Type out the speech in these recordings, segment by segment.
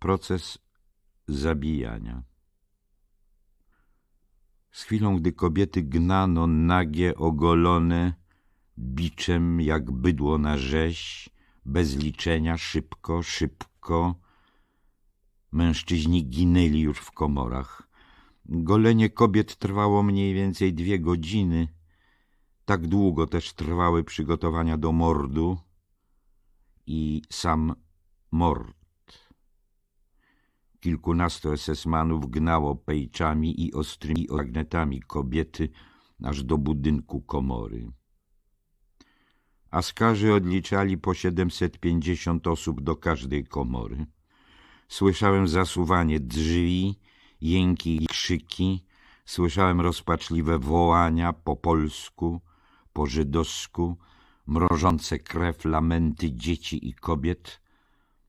Proces zabijania. Z chwilą, gdy kobiety gnano nagie, ogolone, biczem jak bydło na rzeź, bez liczenia, szybko, szybko, mężczyźni ginęli już w komorach. Golenie kobiet trwało mniej więcej dwie godziny. Tak długo też trwały przygotowania do mordu i sam mord. Kilkunastu esesmanów gnało pejczami i ostrymi magnetami kobiety aż do budynku komory. Askarzy odliczali po 750 osób do każdej komory. Słyszałem zasuwanie drzwi, jęki i krzyki, słyszałem rozpaczliwe wołania po polsku, po żydowsku, mrożące krew lamenty dzieci i kobiet,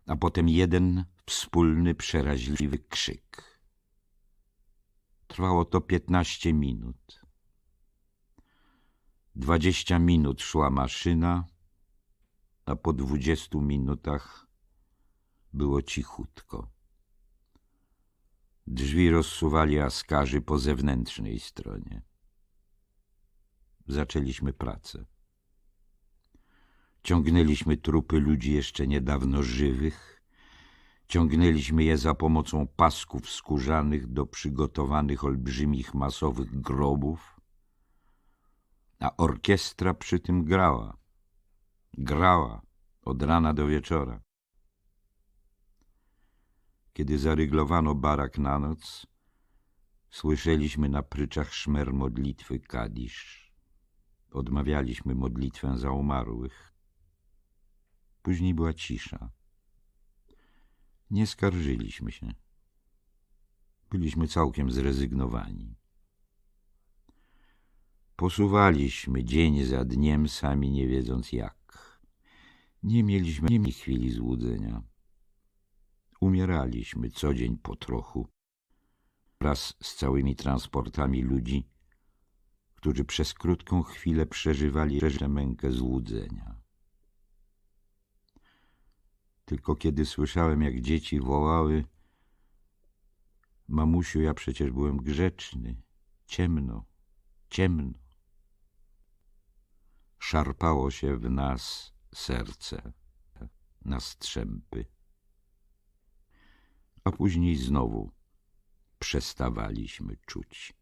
a potem jeden wspólny, przeraźliwy krzyk. Trwało to piętnaście minut. Dwadzieścia minut szła maszyna, a po dwudziestu minutach było cichutko. Drzwi rozsuwali askarzy po zewnętrznej stronie. Zaczęliśmy pracę. Ciągnęliśmy trupy ludzi jeszcze niedawno żywych, ciągnęliśmy je za pomocą pasków skórzanych do przygotowanych olbrzymich masowych grobów, a orkiestra przy tym grała. Grała od rana do wieczora. Kiedy zaryglowano barak na noc, słyszeliśmy na pryczach szmer modlitwy Kadisz. Odmawialiśmy modlitwę za umarłych. Później była cisza. Nie skarżyliśmy się. Byliśmy całkiem zrezygnowani. Posuwaliśmy dzień za dniem, sami nie wiedząc jak. Nie mieliśmy ani chwili złudzenia. Umieraliśmy co dzień po trochu, wraz z całymi transportami ludzi, którzy przez krótką chwilę przeżywali mękę złudzenia. Tylko kiedy słyszałem, jak dzieci wołały Mamusiu, ja przecież byłem grzeczny, ciemno, ciemno. Szarpało się w nas serce na strzępy a później znowu przestawaliśmy czuć.